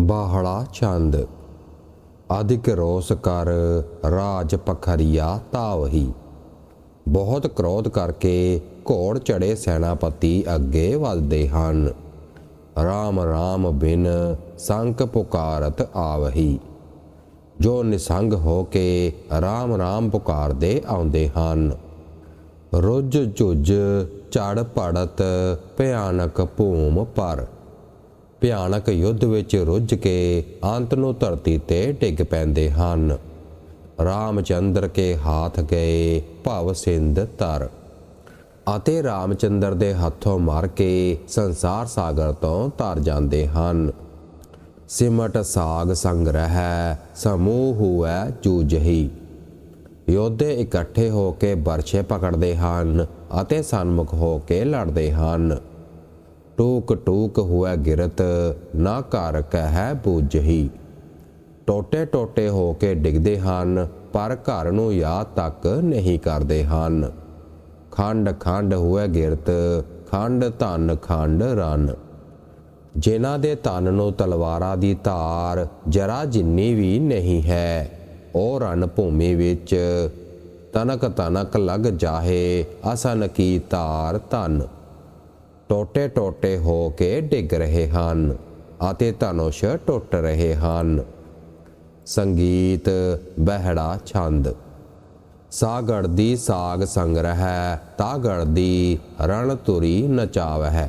ਬਾਹੜਾ ਚੰਦ। ਅਧਿਕ ਰੋਸ ਕਰ ਰਾਜ ਪਖਰੀਆ ਤਾਵਹੀ। ਬਹੁਤ ਕ੍ਰੋਧ ਕਰਕੇ ਘੋੜ ਚੜੇ ਸੈਨਾਪਤੀ ਅੱਗੇ ਵੱਧਦੇ ਹਨ। RAM RAM ਬਿਨ ਸੰਕ ਪੁਕਾਰਤ ਆਵਹੀ। ਜੋ ਨਿਸੰਗ ਹੋ ਕੇ RAM RAM ਪੁਕਾਰਦੇ ਆਉਂਦੇ ਹਨ। ਰੁੱਝ ਝੁੱਝ ਝੜ ਪੜਤ ਭਿਆਨਕ ਭੂਮ ਪਰ। ਭਿਆਨਕ ਯੁੱਧ ਵਿੱਚ ਰੁੱਝ ਕੇ ਅੰਤ ਨੂੰ ਧਰਤੀ ਤੇ ਡਿੱਗ ਪੈਂਦੇ ਹਨ। ਰਾਮਚੰਦਰ ਕੇ ਹੱਥ ਗਏ ਭਵ ਸਿੰਧ ਤਰ ਅਤੇ ਰਾਮਚੰਦਰ ਦੇ ਹੱਥੋਂ ਮਰ ਕੇ ਸੰਸਾਰ ਸਾਗਰ ਤੋਂ ਤਰ ਜਾਂਦੇ ਹਨ। ਸਿਮਟ ਸਾਗ ਸੰਗ ਰਹਿ, ਸਮੂਹ ਹੁਐ ਜੂਜਹੀ ਯੋਧੇ ਇਕੱਠੇ ਹੋ ਕੇ ਬਰਛੇ ਪਕੜਦੇ ਹਨ ਅਤੇ ਸਨਮੁਖ ਹੋ ਕੇ ਲੜਦੇ ਹਨ। ਟੂਕ ਟੂਕ ਹੁਆ ਗਿਰਤ, ਨਾ ਘਰ ਕਹਿ ਬੂਝਹੀ। ਟੋਟੇ ਟੋਟੇ ਹੋ ਕੇ ਡਿੱਗਦੇ ਹਨ, ਪਰ ਘਰ ਨੂੰ ਯਾਦ ਤੱਕ ਨਹੀਂ ਕਰਦੇ ਹਨ। ਖੰਡ ਖੰਡ ਹੁਆ ਗਿਰਤ, ਖੰਡ ਧਨ ਖੰਡ ਰਨ ਜਿਨ੍ਹਾਂ ਦੇ ਤਨ ਨੂੰ ਤਲਵਾਰਾਂ ਦੀ ਧਾਰ ਜਰਾ ਜਿੰਨੀ ਵੀ ਨਹੀਂ ਹੈ, ਉਹ ਰਨ ਭੂਮੀ ਵਿੱਚ। ਤਨਕ ਤਨਕ ਲੱਗ ਜਾਹੇ ਅਸਨ ਕੀ ਧਾਰ ਧਨ। ਟੋਟੇ ਟੋਟੇ ਹੋ ਕੇ ਡਿੱਗ ਰਹੇ ਹਨ ਅਤੇ ਧਨੁਸ਼ ਟੁੱਟ ਰਹੇ ਹਨ। ਸੰਗੀਤ, ਬਹਿੜਾ, ਛੰਦ। ਸਾਗੜ ਦੀ ਸਾਗ ਸੰਗ੍ਰਹਿ, ਤਾਗੜ ਦੀ ਰਣ ਤੁਰੀ ਨਚਾਵਹਿ।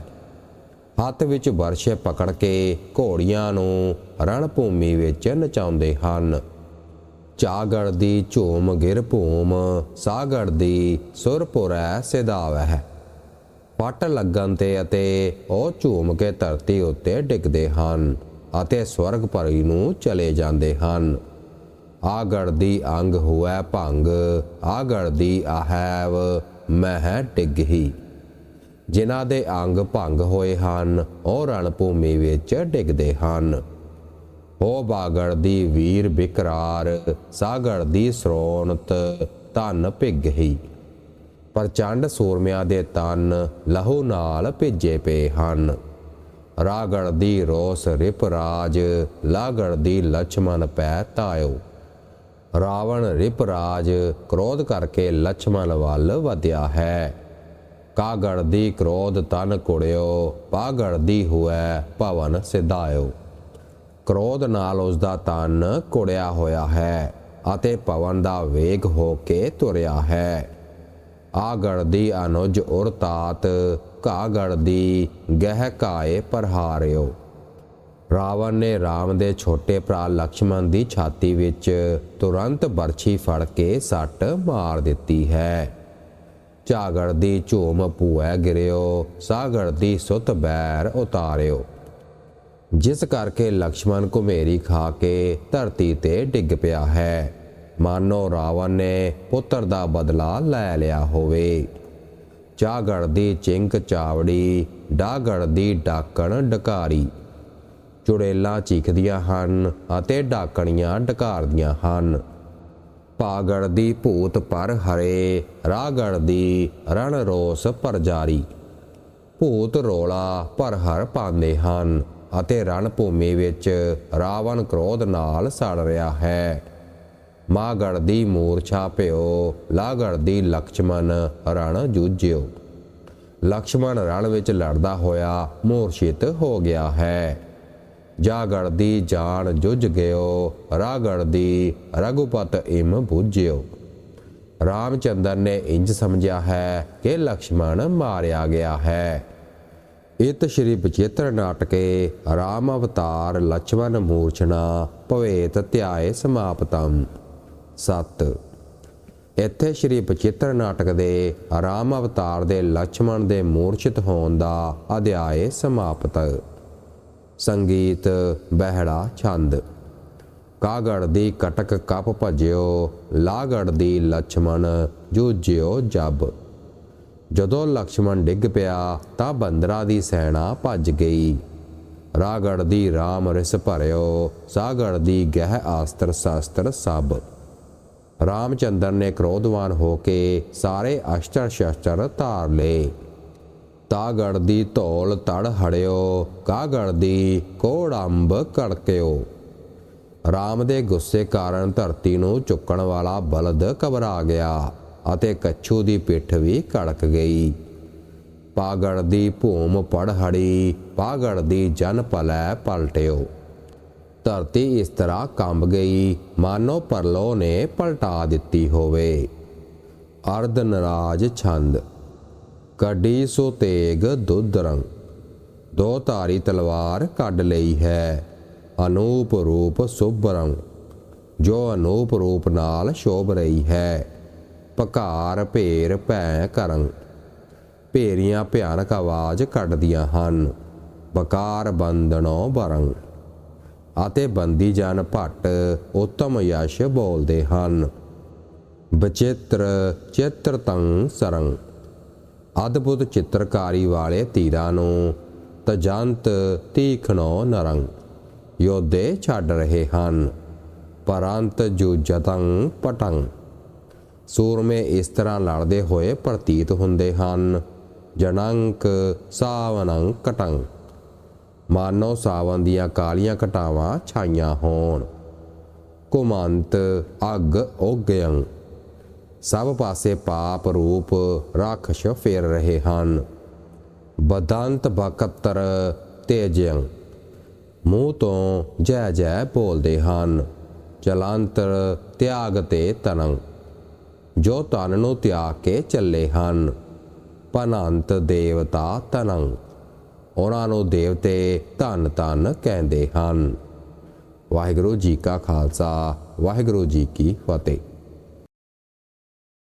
ਹੱਥ ਵਿੱਚ ਵਰਸ਼ੇ ਪਕੜ ਕੇ ਘੋੜੀਆਂ ਨੂੰ ਰਣ ਭੂਮੀ ਵਿੱਚ ਨਚਾਉਂਦੇ ਹਨ। ਚਾਗੜ ਦੀ ਝੂਮ ਗਿਰ ਭੂਮ, ਸਾਗੜ ਦੀ ਸੁਰਪੁਰੈ ਸਿਧਾਵ ਹੈ ਪੱਟ ਲੱਗਣ ਤੇ ਅਤੇ ਉਹ ਝੂਮ ਕੇ ਧਰਤੀ ਉੱਤੇ ਡਿੱਗਦੇ ਹਨ ਅਤੇ ਸਵਰਗ ਪਰੀ ਨੂੰ ਚਲੇ ਜਾਂਦੇ ਹਨ। ਆਗੜ ਦੀ ਅੰਗ ਹੁਐ ਭੰਗ, ਆਗੜ ਦੀ ਆਹੈਵ ਮਹਿ ਡਿੱਗਹੀ। ਜਿਨ੍ਹਾਂ ਦੇ ਅੰਗ ਭੰਗ ਹੋਏ ਹਨ, ਉਹ ਰਣ ਭੂਮੀ ਵਿੱਚ ਡਿੱਗਦੇ ਹਨ। ਉਹ ਬਾਗੜ ਦੀ ਵੀਰ ਬਿਕਰਾਰ, ਸਾਗੜ ਦੀ ਸਰੋਨਤ ਧਨ ਭਿੱਗਹੀ। ਪ੍ਰਚੰਡ ਸੂਰਮਿਆਂ ਦੇ ਤਨ ਲਹੂ ਨਾਲ ਭਿੱਜੇ ਪਏ ਹਨ। ਰਾਗੜ ਦੀ ਰੋਸ ਰਿਪ ਰਾਜ, ਲਾਗੜ ਦੀ ਲਛਮਨ ਪੈ ਤਾਇਓ। ਰਾਵਣ ਰਿਪ ਰਾਜ, ਕ੍ਰੋਧ ਕਰਕੇ ਲਛਮਨ ਵੱਲ ਵਧਿਆ ਹੈ। ਕਾਗੜ ਦੀ ਕ੍ਰੋਧ ਤਨ ਕੁੜਿਓ, ਪਾਗੜ ਦੀ ਹੋਇ ਭਵਨ ਸਿਧਾਇਓ। ਕ੍ਰੋਧ ਨਾਲ ਉਸ ਦਾ ਤਨ ਕੁੜਿਆ ਹੋਇਆ ਹੈ ਅਤੇ ਪਵਨ ਦਾ ਵੇਗ ਹੋ ਕੇ ਤੁਰਿਆ ਹੈ। ਆਗੜ ਦੀ ਅਨੁਜ ਉਰ ਤਾਤ ਘਾਗੜਦੀ ਗਹਿ ਕਾਏ ਪਰਹਾਰਿਓ। ਰਾਵਣ ਨੇ ਰਾਮ ਦੇ ਛੋਟੇ ਭਰਾ ਲਕਸ਼ਮਣ ਦੀ ਛਾਤੀ ਵਿੱਚ ਤੁਰੰਤ ਬਰਛੀ ਫੜ ਕੇ ਸੱਟ ਮਾਰ ਦਿੱਤੀ ਹੈ। ਝਾਗੜ ਦੀ ਝੋਮ ਭੂਐ ਗਿਰਿਓ, ਸਾਗੜ ਦੀ ਸੁਤ ਬੈਰ ਉਤਾਰਿਓ। ਜਿਸ ਕਰਕੇ ਲਕਸ਼ਮਣ ਘੁਮੇਰੀ ਖਾ ਕੇ ਧਰਤੀ ਤੇ ਡਿੱਗ ਪਿਆ ਹੈ। ਮਾਨੋ ਰਾਵਣ ਨੇ ਪੁੱਤਰ ਦਾ ਬਦਲਾ ਲੈ ਲਿਆ ਹੋਵੇ। ਚਾਗੜ ਦੀ ਚਿੰਕ ਚਾਵੜੀ, ਡਾਗੜ ਦੀ ਡਾਕਣ ਡਕਾਰੀ। ਚੁੜੇਲਾਂ ਚੀਖਦੀਆਂ ਹਨ ਅਤੇ ਡਾਕਣੀਆਂ ਡਕਾਰਦੀਆਂ ਹਨ। ਪਾਗੜ ਦੀ ਭੂਤ ਪਰ ਹਰੇ, ਰਾਗੜ ਦੀ ਰਣ ਰੋਸ ਪਰ ਜਾਰੀ ਭੂਤ ਰੋਲਾ ਪਰ ਹਰ ਪਾਉਂਦੇ ਹਨ ਅਤੇ ਰਣ ਭੂਮੀ ਵਿੱਚ ਰਾਵਣ ਕ੍ਰੋਧ ਨਾਲ ਸੜ ਰਿਹਾ ਹੈ। ਮਾਗੜ ਦੀ ਮੋਰਛਾ ਪਿਓ ਲਾਗੜ ਦੀ ਲਕਸ਼ਮਣ ਰਣ ਜੂਝਿਓ। ਲਕਸ਼ਮਣ ਰਣ ਵਿੱਚ ਲੜਦਾ ਹੋਇਆ ਮੋਰਛਿਤ ਹੋ ਗਿਆ ਹੈ। ਜਾਗੜ ਦੀ ਜਾਨ ਜੁਝ ਗਿਓ, ਰਾਗੜ ਦੀ ਰਗੁਪਤ ਇਮ ਬੁਝਿਓ। ਰਾਮਚੰਦਰ ਨੇ ਇੰਜ ਸਮਝਿਆ ਹੈ ਕਿ ਲਕਸ਼ਮਣ ਮਾਰਿਆ ਗਿਆ ਹੈ। ਇਤ ਸ਼੍ਰੀ ਬਚੇਤਰ ਨਾਟਕੇ ਰਾਮ ਅਵਤਾਰ ਲਕਸ਼ਮਣ ਮੂਰਛਨਾ ਭਵੇਤ ਧਿਆਏ ਸਮਾਪਤਮ 7 ਇੱਥੇ ਸ਼੍ਰੀ ਪਚਿੱਤਰ ਨਾਟਕ ਦੇ ਆਰਾਮ ਅਵਤਾਰ ਦੇ ਲక్ష్మణ ਦੇ ਮੂਰਛਿਤ ਹੋਣ ਦਾ ਅਧਿਆਇ ਸਮਾਪਤ। ਸੰਗੀਤ ਬਹਿੜਾ ਛੰਦ। ਕਾਗੜ ਦੀ ਕਟਕ ਕਪ ਭਜਿਓ, ਲਾਗੜ ਦੀ ਲక్ష్మణ ਜੂਝਿਓ ਜਬ। ਜਦੋਂ ਲక్ష్మణ ਡਿੱਗ ਪਿਆ, ਤਾਂ ਬੰਦਰਾ ਦੀ ਸੈਣਾ ਭੱਜ ਗਈ। ਰਾਗੜ ਦੀ ਰਾਮ ਰਿਸ ਭਰਿਓ, ਸਾਗੜ ਦੀ ਗਹਿ ਆਸਤਰ ਸ਼ਾਸਤਰ ਸਭ ਰਾਮਚੰਦਰ ਨੇ ਕ੍ਰੋਧਵਾਨ ਹੋ ਕੇ ਸਾਰੇ ਅਸ਼ਟਰ ਸ਼ਸਤਰ ਧਾਰ ਲਏ। ਤਾਗੜ ਦੀ ਧੌਲ ਤੜ ਹੜਿਓ, ਕਾਗੜ ਦੀ ਕੋੜ ਅੰਬ ਕੜਕਿਓ। ਰਾਮ ਦੇ ਗੁੱਸੇ ਕਾਰਨ ਧਰਤੀ ਨੂੰ ਚੁੱਕਣ ਵਾਲਾ ਬਲਦ ਘਬਰਾ ਗਿਆ ਅਤੇ ਕੱਛੂ ਦੀ ਪਿੱਠ ਵੀ ਕੜਕ ਗਈ। ਪਾਗੜ ਦੀ ਭੂਮ ਪੜ ਹੜੀ, ਪਾਗੜ ਦੀ ਜਨ ਪਲੈ ਪਲਟਿਓ। ਧਰਤੀ ਇਸ ਤਰ੍ਹਾਂ ਕੰਬ ਗਈ। ਮਾਨੋ ਪਰਲੋ ਨੇ ਪਲਟਾ ਦਿੱਤੀ ਹੋਵੇ। ਅਰਧ ਨਰਾਜ ਛੰਦ। ਕੱਢੀ ਸੋ ਤੇਗ ਦੁੱਧ ਰੰਗ। ਦੋ ਧਾਰੀ ਤਲਵਾਰ ਕੱਢ ਲਈ ਹੈ। ਅਨੂਪ ਰੂਪ ਸੁਭ ਰੰਗ। ਜੋ ਅਨੂਪ ਰੂਪ ਨਾਲ ਸ਼ੋਭ ਰਹੀ ਹੈ। ਪਕਾਰ ਭੇਰ ਭੈ ਕਰੰ। ਭੇਰੀਆਂ ਭਿਆਨਕ ਆਵਾਜ਼ ਕੱਢਦੀਆਂ ਹਨ। ਬਕਾਰ ਬੰਦਨੋ ਬਰੰਗ ਅਤੇ ਬੰਦੀ ਜਨ ਭੱਟ ਉਤਮ ਯਸ਼ ਬੋਲਦੇ ਹਨ। ਬਚਿੱਤਰ ਚਿੱਤਰ ਤੰ ਸਰੰ। ਅਦਭੁਤ ਚਿੱਤਰਕਾਰੀ ਵਾਲੇ ਤੀਰਾਂ ਨੂੰ ਤਜੰਤ ਤੀਖਣੋ ਨਰੰਗ ਯੋਧੇ ਛੱਡ ਰਹੇ ਹਨ। ਪਰੰਤ ਜੁਜਤੰ ਪਟੰ। ਸੂਰਮੇ ਇਸ ਤਰ੍ਹਾਂ ਲੜਦੇ ਹੋਏ ਪ੍ਰਤੀਤ ਹੁੰਦੇ ਹਨ। ਜਨੰਕ ਸਾਵਨੰ ਕਟੰ। ਮਾਨੋ ਸਾਵਨ ਦੀਆਂ ਕਾਲੀਆਂ ਘਟਾਵਾਂ ਛਾਈਆਂ ਹੋਣ। ਕੁਮੰਤ ਅਗ ਉਗਯੰ। ਸਭ ਪਾਸੇ ਪਾਪ ਰੂਪ ਰਾਖਸ਼ ਫੇਰ ਰਹੇ ਹਨ। ਬਦੰਤ ਬਕਤਰ ਤੇਜਯੰ। ਮੂੰਹ ਤੋਂ ਜੈ ਜੈ ਬੋਲਦੇ ਹਨ। ਚਲਾਂਤਰ ਤਿਆਗ ਤੇ ਤਨੰ। ਜੋ ਤਨ ਨੂੰ ਤਿਆਗ ਕੇ ਚੱਲੇ ਹਨ। ਪਨੰਤ ਦੇਵਤਾ ਤਨੰ। ਉਹਨਾਂ ਨੂੰ ਦੇਵਤੇ ਧੰਨ ਧੰਨ ਕਹਿੰਦੇ ਹਨ। ਵਾਹਿਗੁਰੂ ਜੀ ਕਾ ਖਾਲਸਾ, ਵਾਹਿਗੁਰੂ ਜੀ ਕੀ ਫਤਿਹ।